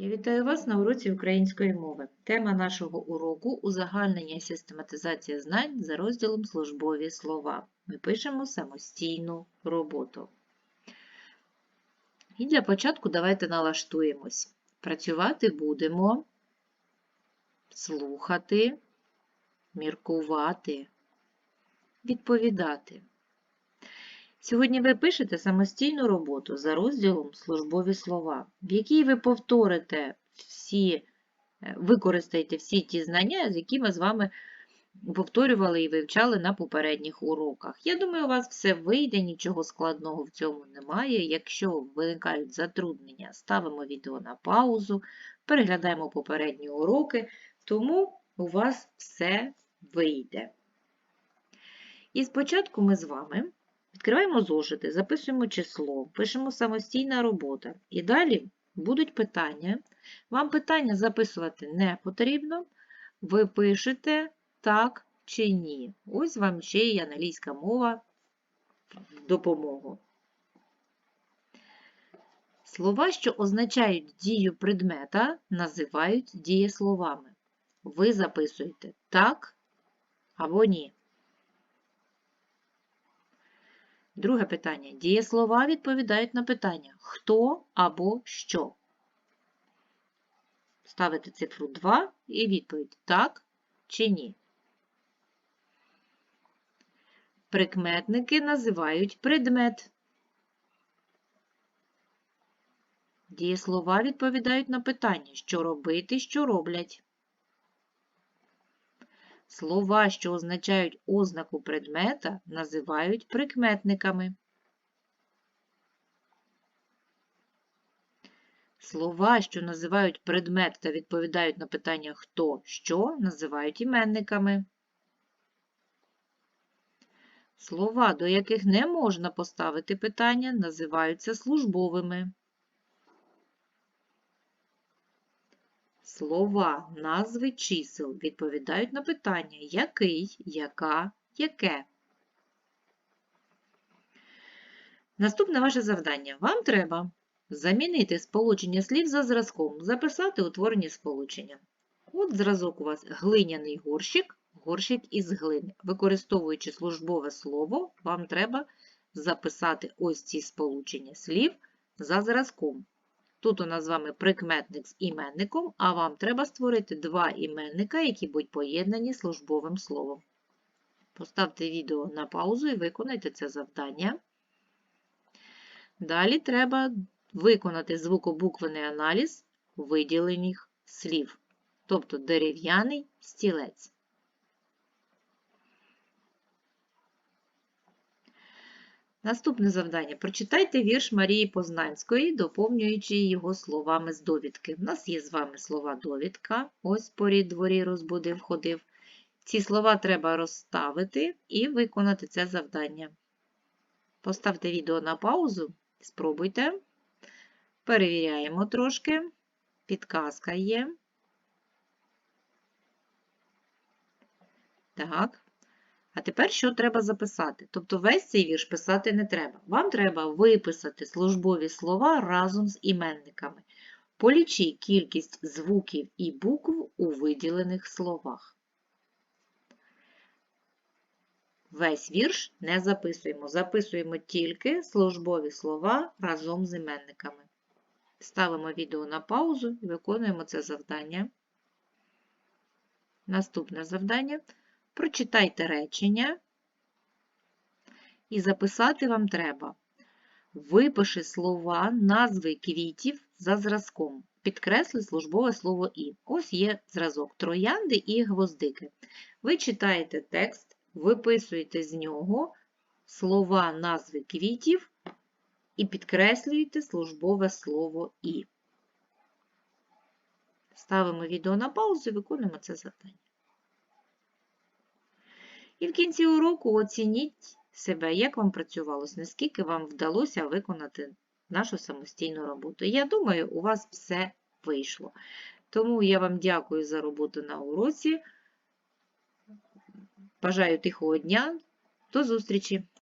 Я вітаю вас на уроці української мови. Тема нашого уроку узагальнення і систематизація знань за розділом службові слова. Ми пишемо самостійну роботу. І для початку давайте налаштуємось. Працювати будемо, слухати, міркувати, відповідати. Сьогодні ви пишете самостійну роботу за розділом службові слова, в якій ви повторите всі, е, використаєте всі ті знання, які ми з вами повторювали і вивчали на попередніх уроках. Я думаю, у вас все вийде, нічого складного в цьому немає. Якщо виникають затруднення, ставимо відео на паузу, переглядаємо попередні уроки, тому у вас все вийде. І спочатку ми з вами. Відкриваємо зошити, записуємо число, пишемо самостійна робота. І далі будуть питання. Вам питання записувати не потрібно. Ви пишете так чи ні. Ось вам ще й англійська мова допомогу. Слова, що означають дію предмета, називають дієсловами. Ви записуєте так або ні. Друге питання. Дієслова відповідають на питання хто або що. Ставите цифру 2 і відповідь так чи ні. Прикметники називають предмет. Дієслова відповідають на питання, що робити, що роблять. Слова, що означають ознаку предмета, називають прикметниками. Слова, що називають предмет та відповідають на питання хто, що, називають іменниками. Слова, до яких не можна поставити питання, називаються службовими. Слова, назви чисел відповідають на питання який, яка, яке. Наступне ваше завдання. Вам треба замінити сполучення слів за зразком, записати утворені сполучення. От зразок у вас глиняний горщик, горщик із глини. Використовуючи службове слово, вам треба записати ось ці сполучення слів за зразком. Тут у нас з вами прикметник з іменником, а вам треба створити два іменника, які будуть поєднані службовим словом. Поставте відео на паузу і виконайте це завдання. Далі треба виконати звукобуквений аналіз виділених слів, тобто дерев'яний стілець. Наступне завдання. Прочитайте вірш Марії Познанської, доповнюючи його словами з довідки. У нас є з вами слова довідка. Ось порід дворі розбудив, ходив. Ці слова треба розставити і виконати це завдання. Поставте відео на паузу, спробуйте. Перевіряємо трошки. Підказка є. Так. А тепер що треба записати? Тобто весь цей вірш писати не треба. Вам треба виписати службові слова разом з іменниками. Полічи кількість звуків і букв у виділених словах. Весь вірш не записуємо. Записуємо тільки службові слова разом з іменниками. Ставимо відео на паузу і виконуємо це завдання. Наступне завдання. Прочитайте речення і записати вам треба. Випиши слова, назви квітів за зразком. Підкресли службове слово І. Ось є зразок троянди і гвоздики. Ви читаєте текст, виписуєте з нього слова, назви квітів і підкреслюєте службове слово І. Ставимо відео на паузу і виконуємо це завдання. І в кінці уроку оцініть себе, як вам працювалося, наскільки вам вдалося виконати нашу самостійну роботу. Я думаю, у вас все вийшло. Тому я вам дякую за роботу на уроці. Бажаю тихого дня. До зустрічі!